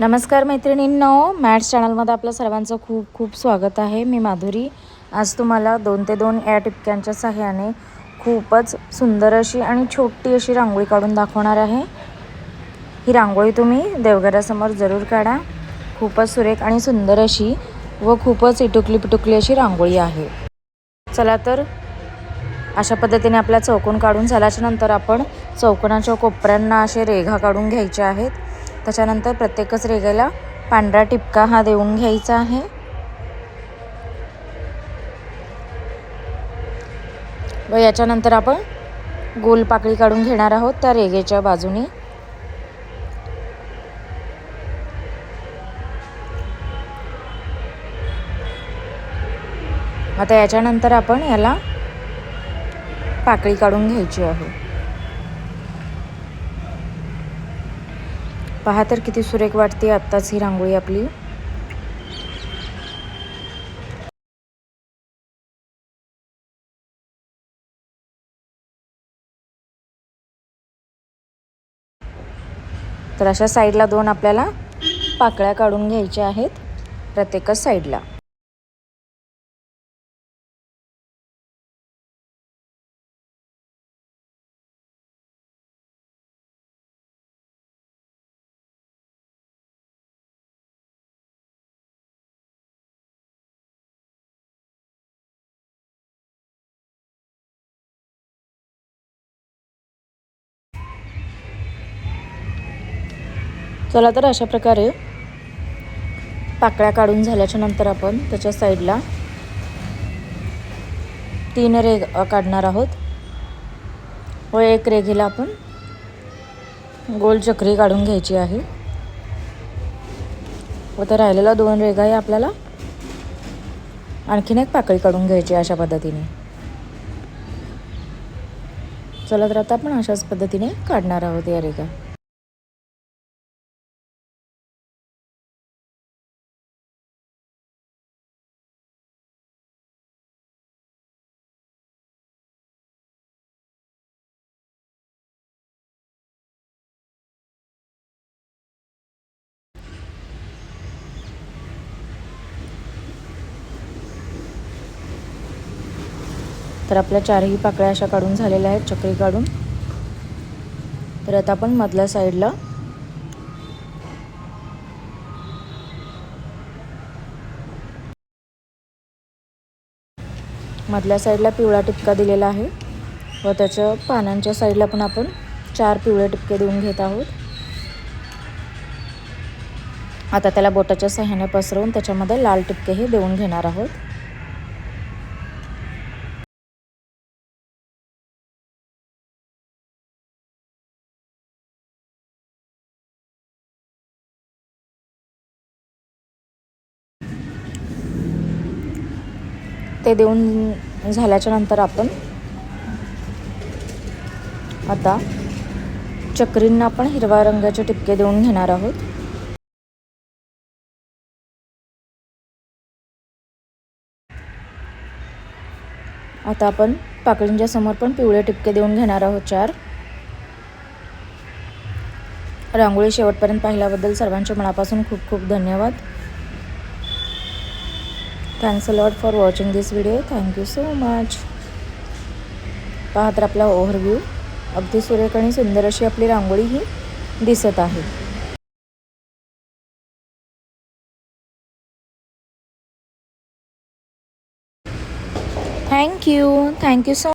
नमस्कार मैत्रिणींनो मॅथ्स चॅनलमध्ये आपलं सर्वांचं खूप खूप स्वागत आहे. मी माधुरी. आज तुम्हाला दोन ते दोन या टिपक्यांच्या सहाय्याने खूपच सुंदर अशी आणि छोटी अशी रांगोळी काढून दाखवणार आहे. ही रांगोळी तुम्ही देवघरासमोर जरूर काढा. खूपच सुरेख आणि सुंदर अशी व खूपच इटुकली पिटुकली अशी रांगोळी आहे. चला तर अशा पद्धतीने आपला चौकोन काढून झाल्याच्यानंतर आपण चौकोनाच्या कोपऱ्यांना असे रेघा काढून घ्यायचे आहेत. त्याच्यानंतर प्रत्येकच रेघेला पांढरा टिपका हा देऊन घ्यायचा आहे. व याच्यानंतर आपण गोल पाकळी काढून घेणार आहोत त्या रेघेच्या बाजूने. आता याच्यानंतर आपण याला पाकळी काढून घ्यायची आहे. पहा तर किती सुरेख वाटते आत्ताच ही रांगोळी आपली. तर अशा साईडला दोन आपल्याला पाकळ्या काढून घ्यायच्या आहेत प्रत्येकच साईडला. चला तर अशा प्रकारे पाकळ्या काढून झाल्याच्यानंतर आपण त्याच्या साईडला तीन रेग काढणार आहोत. व एक रेघेला आपण गोल चक्री काढून घ्यायची आहे. व त्या राहिलेल्या दोन रेघाही आपल्याला आणखीन एक पाकळी काढून घ्यायची अशा पद्धतीने. चला तर आता आपण अशाच पद्धतीने काढणार आहोत या रेघा तर आपल्या चारही पाकळ्या अशा काढून झालेल्या आहेत चक्री काढून. तर आता आपण मधल्या साईडला मधल्या साईडला पिवळा टिपका दिलेला आहे व त्याच्या पानांच्या साईडला पण आपण चार पिवळे टिपके देऊन घेत आहोत. आता त्याला बोटाच्या सहाय्याने पसरवून त्याच्यामध्ये लाल टिपके हे देऊन घेणार आहोत. ते देऊन झाल्याच्यानंतर आपण आता चक्रींना आपण हिरव्या रंगाचे टिपके देऊन घेणार आहोत. आता आपण पाकळींच्या समोर पण पिवळे टिपके देऊन घेणार आहोत चार. रांगोळी शेवटपर्यंत पाहिल्याबद्दल सर्वांच्या मनापासून खूप खूप धन्यवाद. Thanks a lot for watching this video thank you so much पहा तर आपला ओव्हरव्ह्यू अगदी सुरेख आणि सुंदर अशी आपली रांगोळी ही दिसत आहे. Thank you thank you so